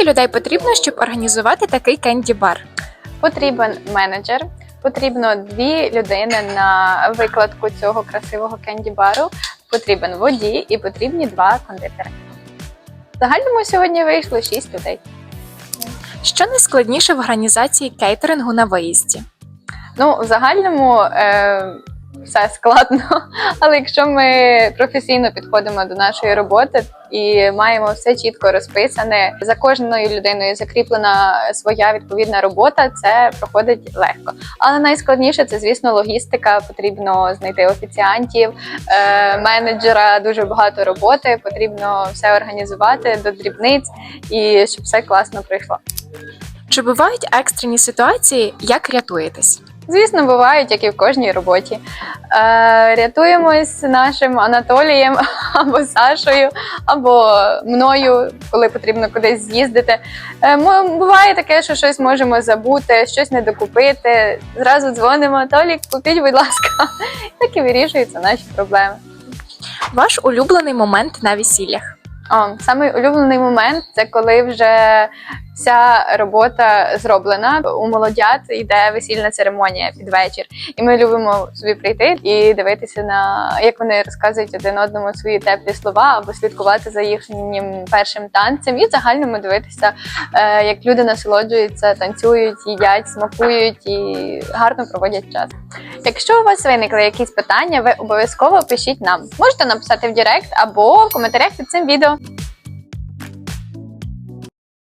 Скільки людей потрібно, щоб організувати такий кенді-бар? Потрібен менеджер, потрібно дві людини на викладку цього красивого кенді-бару, потрібен водій і потрібні два кондитери. В загальному сьогодні вийшло шість людей. Що найскладніше в організації кейтерингу на виїзді? Ну, в загальному е, все складно, але якщо ми професійно підходимо до нашої роботи і маємо все чітко розписане, за кожною людиною закріплена своя відповідна робота, це проходить легко. Але найскладніше це, звісно, логістика. Потрібно знайти офіціантів, е, менеджера, дуже багато роботи. Потрібно все організувати до дрібниць і щоб все класно пройшло. Чи бувають екстрені ситуації, як рятуєтесь? Звісно, бувають, як і в кожній роботі. Е, рятуємось нашим Анатолієм або Сашою, або мною, коли потрібно кудись з'їздити. Е, буває таке, що щось можемо забути, щось не докупити. Зразу дзвонимо, Толік, купіть, будь ласка. Так і вирішуються наші проблеми. Ваш улюблений момент на весіллях? О, самий улюблений момент це коли вже вся робота зроблена. У молодят йде весільна церемонія під вечір, і ми любимо собі прийти і дивитися на як вони розказують один одному свої теплі слова або слідкувати за їхнім першим танцем, і загальному дивитися, е, як люди насолоджуються, танцюють, їдять, смакують і гарно проводять час. Якщо у вас виникли якісь питання, ви обов'язково пишіть нам. Можете написати в Директ або в коментарях під цим відео.